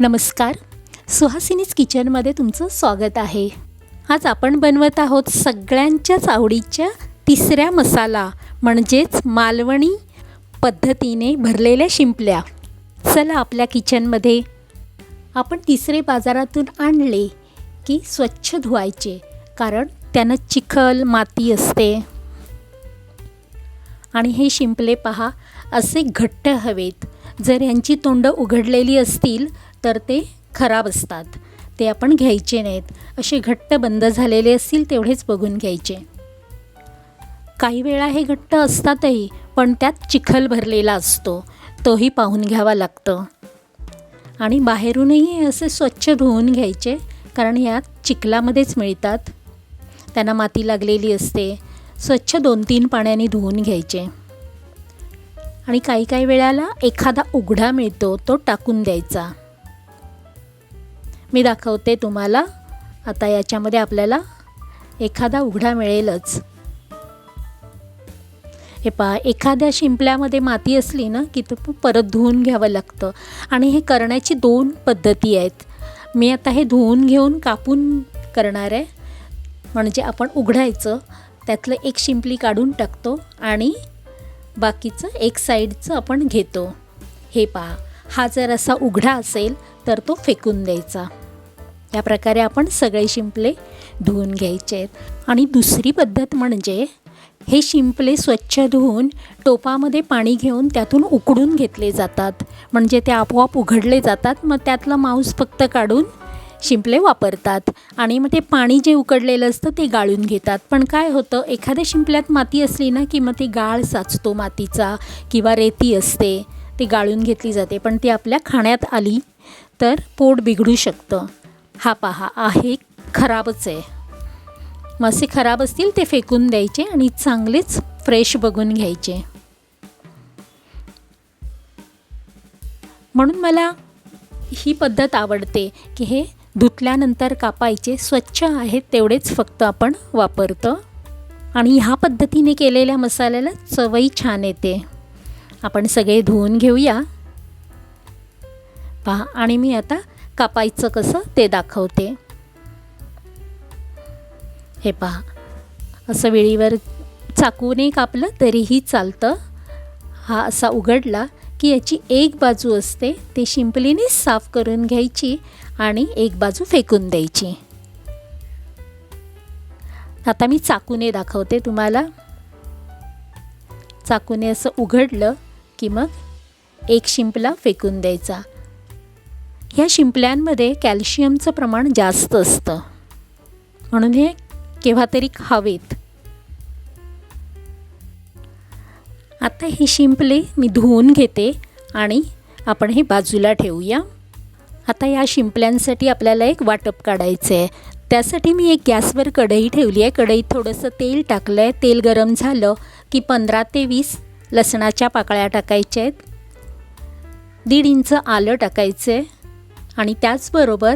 नमस्कार. सुहासिनीज किचनमध्ये तुमचं स्वागत आहे. आज आपण बनवत आहोत सगळ्यांच्याच आवडीच्या तिसऱ्या मसाला म्हणजेच मालवणी पद्धतीने भरलेल्या शिंपल्या. चला आपल्या किचनमध्ये. आपण तिसरे बाजारातून आणले की स्वच्छ धुवायचे कारण त्यानं चिखल माती असते. आणि हे शिंपले पहा असे घट्ट हवेत. जर यांची तोंड उघडलेली असतील तर ते खराब असतात. ते आपण घ्यायचे नाहीत. असे घट्ट बंद झालेले असतील तेवढेच बघून घ्यायचे. काही वेळा हे घट्ट असतातही पण त्यात चिखल भरलेला असतो. तोही पाहून घ्यावा लागतं. आणि बाहेरूनही हे असे स्वच्छ धुवून घ्यायचे कारण यात चिखलामध्येच मिळतात. त्यांना माती लागलेली असते. स्वच्छ दोन तीन पाण्याने धुवून घ्यायचे. आणि काही काही वेळाला एखादा उघडा मिळतो तो टाकून द्यायचा. मी दाखवते तुम्हाला. आता याच्यामध्ये आपल्याला एखादा उघडा मिळेलच. हे पहा एखाद्या शिंपल्यामध्ये माती असली ना की तर परत धुवून घ्यावं लागतं. आणि हे करण्याची दोन पद्धती आहेत. मी आता हे धुवून घेऊन कापून करणार आहे. म्हणजे आपण उघडायचं त्यातलं एक शिंपली काढून टाकतो आणि बाकीचं एक साईडचं आपण घेतो. हे पहा हा जर असा उघडा असेल तर तो फेकून द्यायचा. या प्रकारे आपण सगळे शिंपले धुवून घ्यायचे. आहेत आणि दुसरी पद्धत म्हणजे हे शिंपले स्वच्छ धुवून टोपामध्ये पाणी घेऊन त्यातून उकडून घेतले जातात. म्हणजे ते आपोआप उघडले जातात मग त्यातलं मांस फक्त काढून शिंपले वापरतात. आणि मग ते पाणी जे उकडलेलं असतं ते गाळून घेतात. पण काय होतं एखाद्या शिंपल्यात माती असली ना की मग ती गाळ साचतो मातीचा किंवा रेती असते ती गाळून घेतली जाते. पण ती आपल्या खाण्यात आली तर पोट बिघडू शकतं. हा पहा आहे खराबच आहे. मासे खराब असतील ते फेकून द्यायचे आणि चांगलेच फ्रेश बघून घ्यायचे. म्हणून मला ही पद्धत आवडते की हे धुतल्यानंतर कापायचे स्वच्छ आहेत तेवढेच फक्त आपण वापरतो. आणि ह्या पद्धतीने केलेल्या मसाल्याला चवही छान येते. आपण सगळे धुवून घेऊया. पहा आणि मी आता कापायचं कसं ते दाखवते. हे पहा असं वेळीवर चाकूने कापलं तरीही चालतं. हा असा उघडला की याची एक बाजू असते ते शिंपलीने साफ करून घ्यायची आणि एक बाजू फेकून द्यायची. आता मी चाकूने दाखवते तुम्हाला. चाकूने असं उघडलं की मग एक शिंपला फेकून द्यायचा. ह्या शिंपल्यांमध्ये कॅल्शियमचं प्रमाण जास्त असतं. म्हणून हे केव्हा तरी खावेत. आता हे शिंपले मी धुवून घेते आणि आपण हे बाजूला ठेवूया. आता या शिंपल्यांसाठी आपल्याला एक वाटप काढायचं आहे त्यासाठी मी एक गॅसवर कढई ठेवली आहे. कढईत थोडंसं तेल टाकलं आहे तेल गरम झालं की पंधरा ते वीस लसणाच्या पाकळ्या टाकायच्या आहेत. दीड इंच आलं टाकायचं आहे आणि त्याचबरोबर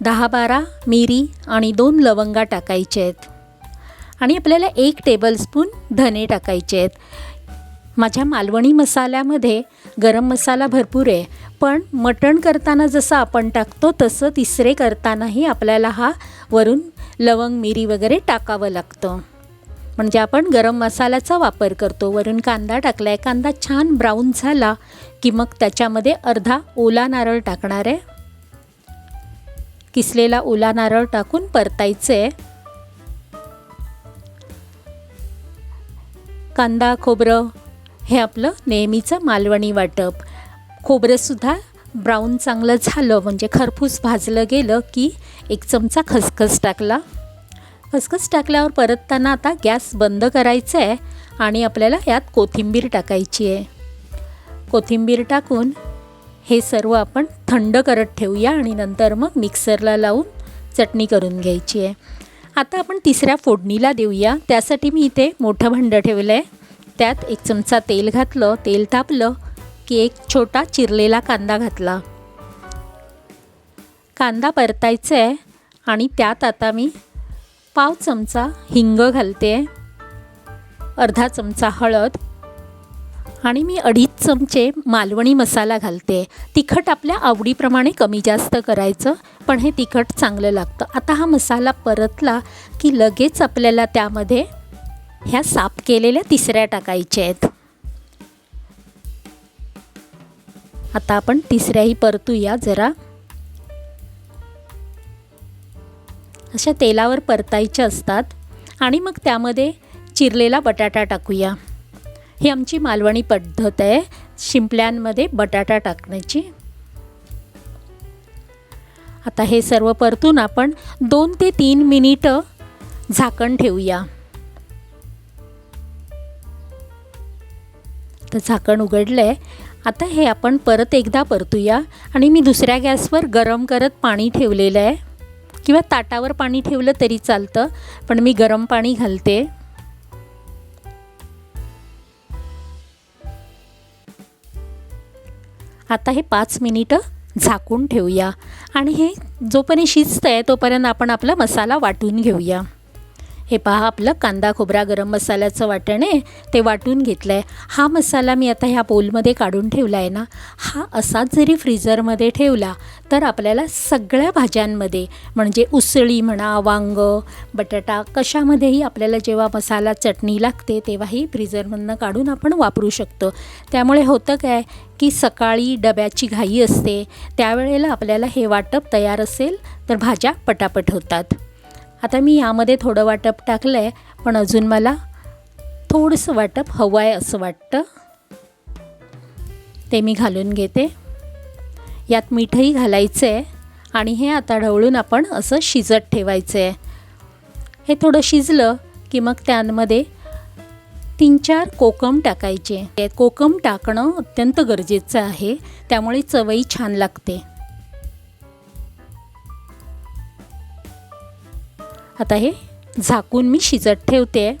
दहा बारा मिरी आणि दोन लवंगा टाकायचे आहेत. आणि आपल्याला एक टेबलस्पून धने टाकायचे आहेत. माझ्या मालवणी मसाल्यामध्ये गरम मसाला भरपूर आहे पण मटण करताना जसं आपण टाकतो तसं तिसरे करतानाही आपल्याला हा वरून लवंग मिरी वगैरे टाकावं लागतं. म्हणजे आपण गरम मसाल्याचा वापर करतो. वरून कांदा टाकला आहे कांदा छान ब्राऊन झाला की मग त्याच्यामध्ये अर्धा ओला नारळ टाकणार आहे. किसलेला ओला नारळ टाकून परतायचं? आहे कांदा खोबरं हे आपलं नेहमीचं मालवणी वाटप. खोबरंसुद्धा ब्राऊन चांगलं झालं म्हणजे खरपूस भाजलं गेलं की एक चमचा खसखस टाकला. खसखस टाकल्यावर परतताना आता गॅस बंद करायचा आहे आणि आपल्याला यात कोथिंबीर टाकायची आहे कोथिंबीर टाकून हे सर्व आपण थंड करत ठेवूया आणि नंतर मग मिक्सरला लावून चटणी करून घ्यायची आहे. आता आपण तिसऱ्या फोडणीला देऊया. त्यासाठी मी इथे मोठं भांडं ठेवलं आहे त्यात एक चमचा तेल घातलं. तेल तापलं की एक छोटा चिरलेला कांदा घातला. कांदा परतायचा आहे आणि त्यात आता मी पाव चमचा हिंग घालते अर्धा चमचा हळद. आणि मी अडीच चमचे मालवणी मसाला घालते. तिखट आपल्या आवडीप्रमाणे कमी जास्त करायचं पण हे तिखट चांगलं लागतं. आता हा मसाला परतला की लगेच आपल्याला त्यामध्ये ह्या साफ केलेल्या तिसऱ्या टाकायच्या आहेत. आता आपण तिसऱ्याही परतूया जरा. अशा तेलावर परतायच्या असतात. आणि मग त्यामध्ये चिरलेला बटाटा टाकूया. ही आमची मालवणी पद्धत आहे. शिंपल्यांमध्ये बटाटा टाकण्याची. आता हे सर्व परतून आपण दोन ते तीन मिनिटं झाकण ठेवूया. तर झाकण उघडलं आहे आता हे आपण परत एकदा परतूया. आणि मी दुसऱ्या गॅसवर गरम करत पाणी ठेवलेलं आहे. किंवा ताटावर पाणी ठेवलं तरी चालतं. पण मी गरम पाणी घालते. आता हे पाच मिनिटं झाकून ठेवूया. आणि हे जोपर्यंत शिजतं आहे तोपर्यंत आपण आपला मसाला वाटून घेऊया. हे पहा आपलं कांदा खोबरा गरम मसाल्याचं वाटण आहे ते वाटून घेतलं आहे हा मसाला मी आता ह्या बोलमध्ये काढून ठेवला आहे ना हा असाच जरी फ्रीजरमध्ये ठेवला तर आपल्याला सगळ्या भाज्यांमध्ये म्हणजे उसळी म्हणा वांग बटाटा कशामध्येही आपल्याला जेव्हा मसाला चटणी लागते तेव्हाही फ्रीजरमधनं काढून आपण वापरू शकतो. त्यामुळे होतं काय की सकाळी डब्याची घाई असते त्यावेळेला आपल्याला हे वाटप तयार असेल तर भाज्या पटापट होतात. आता मी यामध्ये थोडं वाटप टाकलं आहे पण अजून मला थोडंसं वाटप हवं आहे असं वाटतं. ते मी घालून घेते. यात मीठही घालायचं आहे आणि हे आता ढवळून आपण असं शिजत ठेवायचं आहे हे थोडं शिजलं की मग त्यांमध्ये तीन चार कोकम टाकायचे. कोकम टाकणं अत्यंत गरजेचं आहे त्यामुळे चवई छान लागते. आता हे झाकून मी शिजत ठेवते.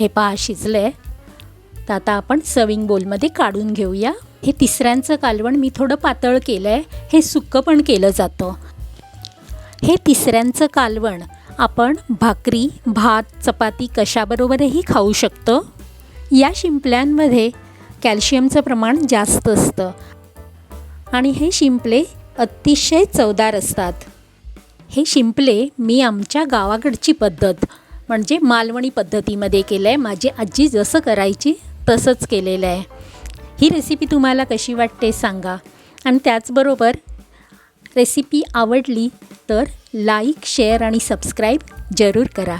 हे पहा शिजलं आहे तर आता आपण सविंग बोलमध्ये काढून घेऊया. हे तिसऱ्यांचं कालवण मी थोडं पातळ केलं आहे हे सुक्कं पण केलं जातं. हे तिसऱ्यांचं कालवण आपण भाकरी भात चपाती कशाबरोबरही खाऊ शकतो. या शिंपल्यांमध्ये कॅल्शियमचं प्रमाण जास्त असतं. आणि हे शिंपले अतिशय चवदार असतात. हे शिंपले मी आमच्या गावाकडची पद्धत म्हणजे मालवणी पद्धतीमध्ये केलं आहे माझी आजी जसं करायची तसंच केलेलं आहे. ही रेसिपी तुम्हाला कशी वाटते सांगा. आणि त्याचबरोबर रेसिपी आवडली तर लाईक शेअर आणि सबस्क्राईब जरूर करा.